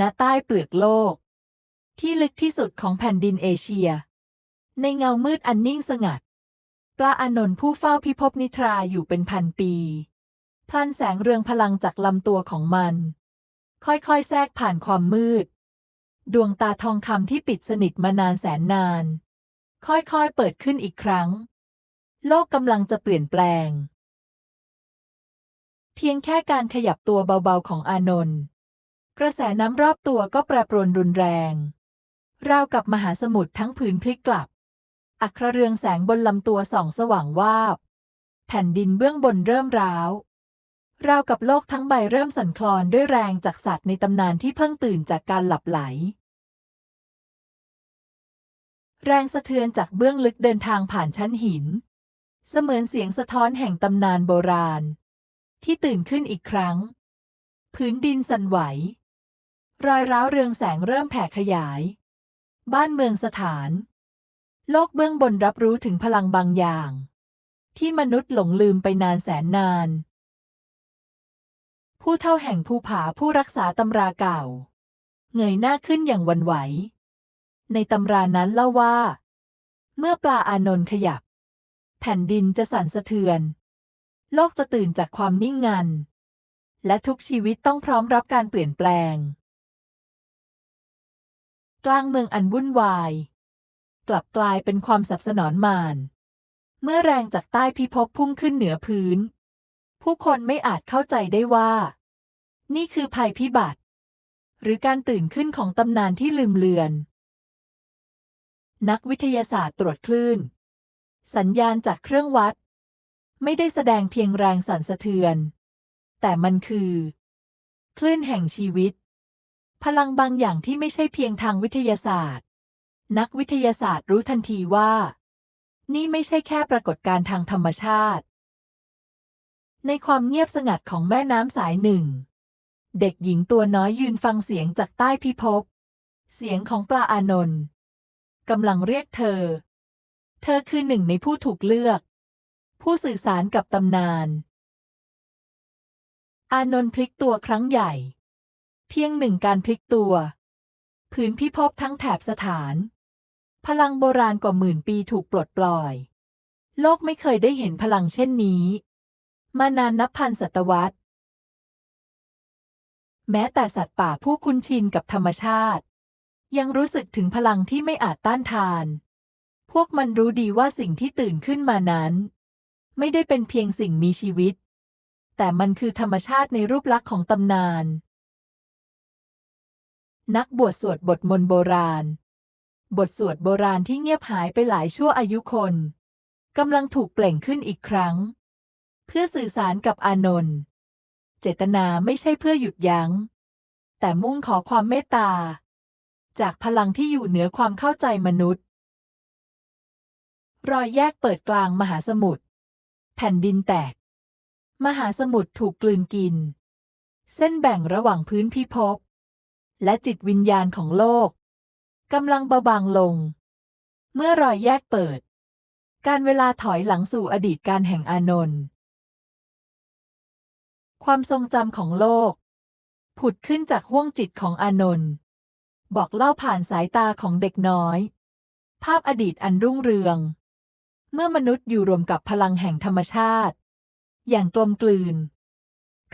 ณใต้เปลือกโลก ที่ลึกที่สุดของแผ่นดินเอเชีย ในเงามืดอันนิ่งสงัดปลาอานนท์ผู้เฝ้าพิภพนิทราอยู่เป็นพันปี พลันแสงเรืองพลังจากลำตัวของมัน ค่อยๆ แทรกผ่านความมืด ดวงตาทองคำที่ปิดสนิทมานานแสนนาน ค่อยๆ เปิดขึ้นอีกครั้ง โลกกำลังจะเปลี่ยนแปลง เพียงแค่การขยับตัวเบาๆของอานนท์ กระแสน้ำรอบตัวก็แปรปรวนรุนแรง ราวกับมหาสมุทรทั้งผืนพลิกกลับ อัครเรืองแสงบนลำตัวส่องสว่างวาบ แผ่นดินเบื้องบนเริ่มร้าว ราวกับโลกทั้งใบเริ่มสั่นคลอนด้วยแรงจากสัตว์ในตำนานที่เพิ่งตื่นจากการหลับไหล แรงสะเทือนจากเบื้องลึกเดินทางผ่านชั้นหิน เสมือนเสียงสะท้อนแห่งตำนานโบราณ ที่ตื่นขึ้นอีกครั้งพื้นดินสั่นไหว รอยร้าวเรืองแสงเริ่มแผ่ขยาย บ้านเมืองสถาน โลกเบื้องบนรับรู้ถึงพลังบางอย่าง ที่มนุษย์หลงลืมไปนานแสนนาน ผู้เท่าแห่งภูผาผู้รักษาตำราเก่า เงยหน้าขึ้นอย่างวันไหว ในตำรานั้นเล่าว่า เมื่อปลาอานนท์ขยับ แผ่นดินจะสั่นสะเทือน โลกจะตื่นจากความนิ่งงันและทุกชีวิตต้องพร้อมรับการเปลี่ยนแปลง กลางเมืองอันวุ่นวาย กลับกลายเป็นความสับสนอนมาน เมื่อแรงจากใต้พิภพพุ่งขึ้นเหนือพื้น ผู้คนไม่อาจเข้าใจได้ว่า นี่คือภัยพิบัติ หรือการตื่นขึ้นของตำนานที่ลืมเลือน นักวิทยาศาสตร์ตรวจคลื่น สัญญาณจากเครื่องวัด ไม่ได้แสดงเพียงแรงสั่นสะเทือน แต่มันคือ คลื่นแห่งชีวิต พลังบางอย่างที่ไม่ใช่เพียงทางวิทยาศาสตร์ นักวิทยาศาสตร์รู้ทันทีว่า นี่ไม่ใช่แค่ปรากฏการณ์ทางธรรมชาติ ในความเงียบสงัดของแม่น้ำสายหนึ่ง เด็กหญิงตัวน้อยยืนฟังเสียงจากใต้พิภพ เสียงของปลาอานนท์กำลังเรียกเธอ เธอคือหนึ่งในผู้ถูกเลือก ผู้สื่อสารกับตำนาน อานนท์พลิกตัวครั้งใหญ่ พียงหนึ่งการพลิกตัวผืนพิภพทั้งแถบสถาน พลังโบราณกว่าหมื่นปีถูกปลดปล่อย โลกไม่เคยได้เห็นพลังเช่นนี้ มานานนับพันศตวรรษ แม้แต่สัตว์ป่าผู้คุ้นชินกับธรรมชาติ ยังรู้สึกถึงพลังที่ไม่อาจต้านทาน พวกมันรู้ดีว่าสิ่งที่ตื่นขึ้นมานั้น ไม่ได้เป็นเพียงสิ่งมีชีวิต แต่มันคือธรรมชาติในรูปลักษณ์ของตำนาน นักบวชสวดบทมนต์โบราณ บทสวดโบราณที่เงียบหายไปหลายชั่วอายุคนกำลังถูกเปล่งขึ้นอีกครั้ง เพื่อสื่อสารกับอานนท์เจตนาไม่ใช่เพื่อหยุดยัง้ง แต่มุ่งขอความเมตตา จากพลังที่อยู่เหนือความเข้าใจมนุษย์ รอยแยกเปิดกลางมหาสมุทรแผ่นดินแตก มหาสมุทรถูกกลืนกิน เส้นแบ่งระหว่างพื้นพิภพ และจิตวิญญาณของโลกกำลังเบาบางลง เมื่อรอยแยกเปิด การเวลาถอยหลังสู่อดีตการแห่งอานนท์ความทรงจำของโลก ผุดขึ้นจากห้วงจิตของอานนท์บอกเล่าผ่านสายตาของเด็กน้อย ภาพอดีตอันรุ่งเรือง เมื่อมนุษย์อยู่รวมกับพลังแห่งธรรมชาติ อย่างกลมกลืน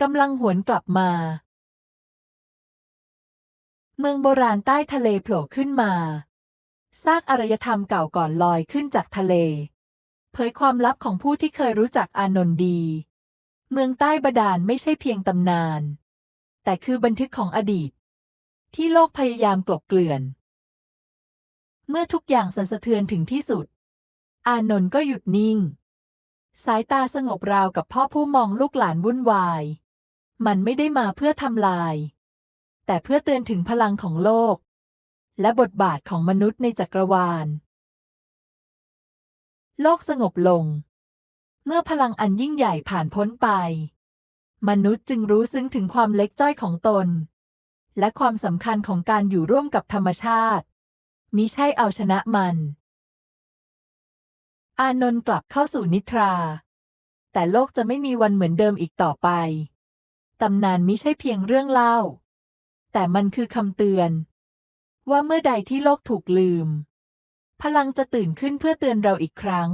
กำลังหวนกลับมา เมืองโบราณใต้ทะเลโผล่ขึ้นมา ซากอารยธรรมเก่าก่อนลอยขึ้นจากทะเล เผยความลับของผู้ที่เคยรู้จักอานนท์ดี เมืองใต้บาดาลไม่ใช่เพียงตำนาน แต่คือบันทึกของอดีต ที่โลกพยายามกลบเกลื่อน เมื่อทุกอย่างสั่นสะเทือนถึงที่สุด อานนท์ก็หยุดนิ่ง สายตาสงบราวกับพ่อผู้มองลูกหลานวุ่นวาย มันไม่ได้มาเพื่อทำลาย แต่เพื่อเตือนถึงพลังของโลก และบทบาทของมนุษย์ในจักรวาล โลกสงบลง เมื่อพลังอันยิ่งใหญ่ผ่านพ้นไป มนุษย์จึงรู้ซึ้งถึงความเล็กจ้อยของตน และความสำคัญของการอยู่ร่วมกับธรรมชาติมิใช่เอาชนะมัน อานนท์กลับเข้าสู่นิทรา แต่โลกจะไม่มีวันเหมือนเดิมอีกต่อไป ตำนานมิใช่เพียงเรื่องเล่า แต่มันคือคำเตือน ว่าเมื่อใดที่โลกถูกลืม พลังจะตื่นขึ้นเพื่อเตือนเราอีกครั้ง